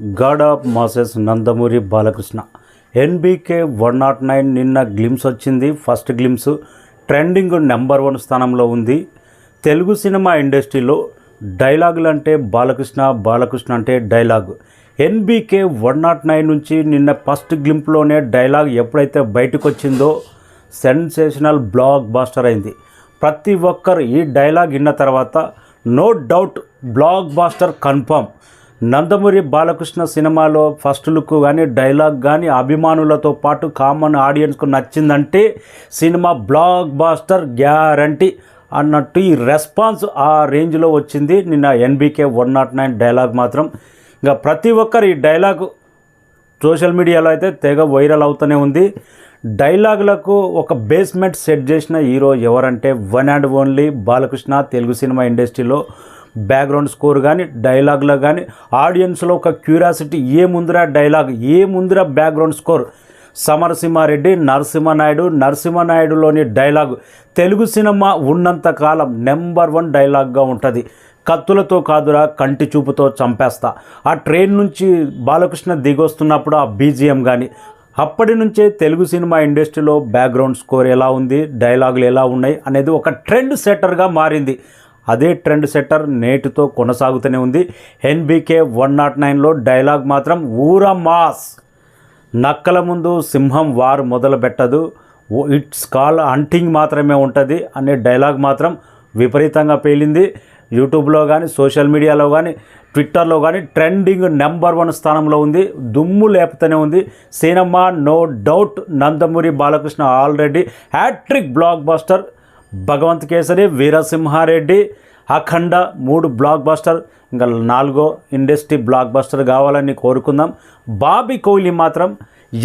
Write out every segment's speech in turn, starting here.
God of masses Nandamuri Balakrishna. NBK one not nine నిన్న glimpse వచ్చింది. First glimpse trending number one స్థానంలో ఉంది. Telugu cinema ఇండస్ట్రీలో డైలాగులు అంటే బాలకృష్ణ బాలకృష్ణ అంటే dialogue. NBK one not nine నుంచి నిన్న ఫస్ట్ గ్లింప్లోనే డైలాగ్ ఎప్పుడైతే బయటకు వచ్చిందో సెన్సేషనల్ బ్లాక్ బాస్టర్ అయింది. ప్రతి ఒక్కరు ఈ డైలాగ్ విన్న తర్వాత no doubt blockbuster confirm Nandamuri Balakrishna సినిమాలో ఫస్ట్ లుక్ కానీ డైలాగ్ కానీ అభిమానులతో పాటు కామన్ ఆడియన్స్కు నచ్చిందంటే సినిమా బ్లాక్ బాస్టర్ గ్యారంటీ అన్నట్టు ఈ రెస్పాన్స్ ఆ రేంజ్లో వచ్చింది. నిన్న NBK one not nine dialogue మాత్రం. ఇంకా ప్రతి ఒక్కరు ఈ డైలాగ్ సోషల్ మీడియాలో అయితే తెగ వైరల్ అవుతూనే ఉంది. డైలాగులకు ఒక బేస్మెంట్ సెట్ చేసిన హీరో ఎవరంటే one and only Balakrishna Telugu cinema ఇండస్ట్రీలో బ్యాక్గ్రౌండ్ స్కోర్ కానీ డైలాగ్లో కానీ ఆడియన్స్లో ఒక క్యూరియాసిటీ ఏముందిరా డైలాగ్ ఏముందిరా బ్యాక్గ్రౌండ్ స్కోర్? సమరసింహారెడ్డి నరసింహనాయుడు నరసింహనాయుడులోని డైలాగ్. తెలుగు సినిమా ఉన్నంత కాలం నెంబర్ వన్ డైలాగ్గా ఉంటుంది. కత్తులతో కాదురా కంటి చూపుతో చంపేస్తా. ఆ ట్రైన్ నుంచి బాలకృష్ణ దిగొస్తున్నప్పుడు ఆ బీజిఎం కానీ అప్పటి నుంచే తెలుగు సినిమా ఇండస్ట్రీలో బ్యాక్గ్రౌండ్ స్కోర్ ఎలా ఉంది డైలాగులు ఎలా ఉన్నాయి అనేది ఒక ట్రెండ్ సెట్టర్గా మారింది. అదే ట్రెండ్ సెట్టర్ నేటితో కొనసాగుతూనే ఉంది. ఎన్బీకే వన్ నాట్ నైన్లో డైలాగ్ మాత్రం ఊర మాస్. నక్కల ముందు సింహం వారు మొదలు పెట్టదు. ఇట్స్ కాల్ హంటింగ్ మాత్రమే ఉంటుంది అనే డైలాగ్ మాత్రం విపరీతంగా పేలింది. యూట్యూబ్లో కానీ సోషల్ మీడియాలో కానీ ట్విట్టర్లో కానీ ట్రెండింగ్ నెంబర్ వన్ స్థానంలో ఉంది. దుమ్ము లేపుతూనే ఉంది. Cinema no doubt Nandamuri Balakrishna already hat-trick blockbuster Bhagavanth Kesari Veera Simha Reddy Akhanda మూడు బ్లాక్ బస్టర్ ఇంకా నాలుగో ఇండస్ట్రీ బ్లాక్ బస్టర్ కావాలని కోరుకుందాం. బాబీ కోహ్లీ మాత్రం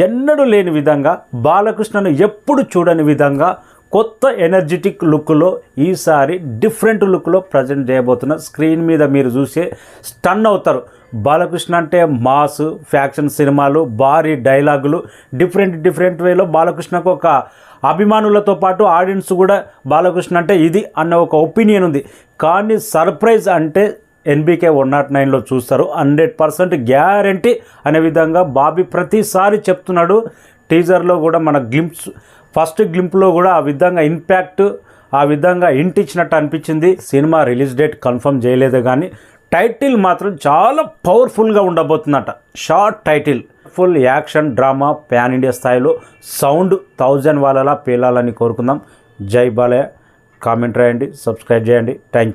ఎన్నడూ లేని విధంగా బాలకృష్ణను ఎప్పుడు చూడని విధంగా కొత్త ఎనర్జెటిక్ లుక్లో ఈసారి డిఫరెంట్ లుక్లో ప్రజెంట్ చేయబోతున్న స్క్రీన్ మీద మీరు చూసే స్టన్ అవుతారు. బాలకృష్ణ అంటే మాస్ ఫ్యాక్షన్ సినిమాలు భారీ డైలాగులు డిఫరెంట్ డిఫరెంట్ వేలో బాలకృష్ణకు ఒక అభిమానులతో పాటు ఆడియన్స్ కూడా బాలకృష్ణ అంటే ఇది అన్న ఒక ఒపీనియన్ ఉంది. కానీ సర్ప్రైజ్ అంటే ఎన్బీకే వన్ నాట్ నైన్లో చూస్తారు. హండ్రెడ్ పర్సెంట్ గ్యారంటీ అనే విధంగా బాబీ ప్రతిసారి చెప్తున్నాడు. టీజర్లో కూడా మన గ్లింప్స్ ఫస్ట్ గ్లింప్లో కూడా ఆ విధంగా ఇంపాక్ట్ ఆ విధంగా ఇంటిచ్చినట్టు అనిపించింది. సినిమా రిలీజ్ డేట్ కన్ఫర్మ్ చేయలేదు కానీ టైటిల్ మాత్రం చాలా పవర్ఫుల్గా ఉండబోతుందట. Short title. Full action drama pan India స్థాయిలో సౌండ్ థౌజండ్ వాళ్ళలా పేలాలని కోరుకుందాం. జై బాలయ్య. కామెంట్ రాయండి సబ్స్క్రైబ్ చేయండి. Thank you